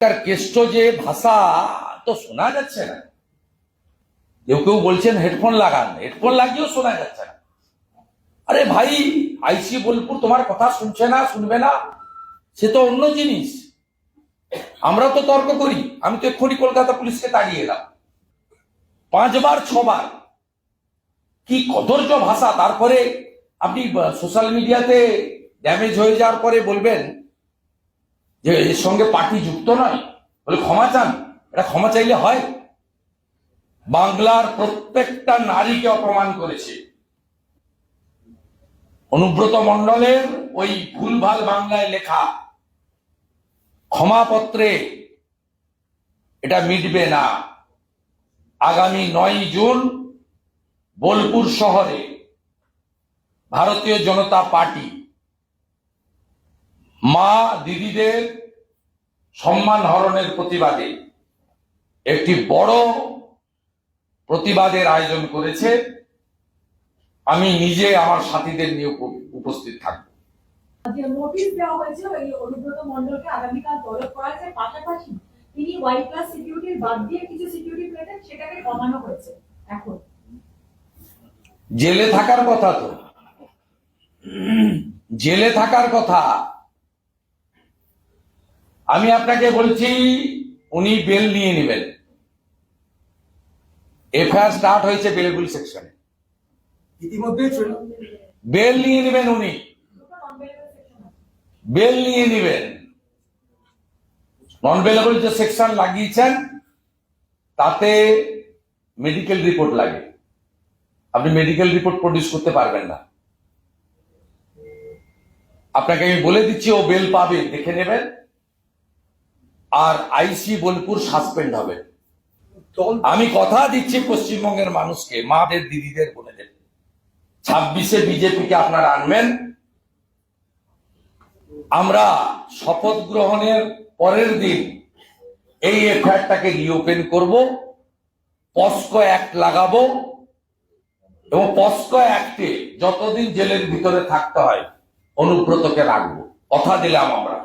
তার কেষ্ট যে ভাষা, তো শোনা যাচ্ছে না। কেউ কেউ বলছেন, হেডফোন লাগান। হেডফোন লাগিয়েও শোনা যাচ্ছে না। আরে ভাই, আইসি বোলপুর তোমার কথা শুনছে না, শুনবে না? সে তো অন্য জিনিস। আমরা তো তর্ক করি। আমি তো এক্ষুনি কলকাতা পুলিশকে তাড়িয়ে এলাম। পাঁচবার, ছবার। কি কদর্য ভাষা। তারপরে আপনি সোশ্যাল মিডিয়াতে ড্যামেজ হয়ে যাওয়ার পরে বলবেন যে এর সঙ্গে পার্টি যুক্ত নয়, বলে ক্ষমা চান। এটা ক্ষমা চাইলে হয়। বাংলার প্রত্যেকটা নারীকে অপমান করেছে। অনুব্রত মণ্ডলের ওই ভুলভাল বাংলায় লেখা ক্ষমাপত্রে এটা মিটবে না। আগামী নয় জুন বোলপুর শহরে ভারতীয় জনতা পার্টি মা দিদিদের সম্মান হরণের প্রতিবাদে একটি বড় প্রতিবাদের আয়োজন করেছে। আমি নিজে আমার সাথীদের নিয়ে উপস্থিত থাকব। যে নোটিশ দেওয়া হয়েছিল এই অনুব্রত মন্ডলকে আগামীকাল তলব করা হয়েছে পাশাপাশি তিনি ওয়াই প্লাস সিকিউরিটির বাদ দিয়ে কিছু সিকিউরিটি পেতেন সেটাকে কমানো হয়েছে এখন। জেলে থাকার কথা তো। জেলে থাকার কথা আমি আপনাকে বলছি উনি বেল নিয়ে নেবেন। এফআইআর স্টার্ট হয়েছে বেলেবুল সেকশনে ইতিমধ্যেই বেল নিয়ে নেবেন উনি। বেল নিয়ে নেবেন। নন বেলেবল যে সেকশন লাগিয়েছেন তাতে মেডিকেল রিপোর্ট লাগে। আপনি মেডিকেল রিপোর্ট প্রডিউস করতে পারবেন না। আপনাকে আমি বলে দিচ্ছি ও বেল পাবে দেখে নেবেন। আর আইসি বোলপুর সাসপেন্ড হবে। আমি কথা দিচ্ছি পশ্চিমবঙ্গের মানুষকে মাদের দিদিদের বোনেদের। ছাব্বিশে বিজেপিকে আপনারা আনবেন। আমরা শপথ গ্রহণের পরের দিন এই এফআইআরটাকে রিওপেন করব পস্কো অ্যাক্ট লাগাবো এবং পস্কো অ্যাক্টে যতদিন জেলের ভিতরে থাকতে হয় অনুব্রতকে রাখব। কথা দিলাম আমরা।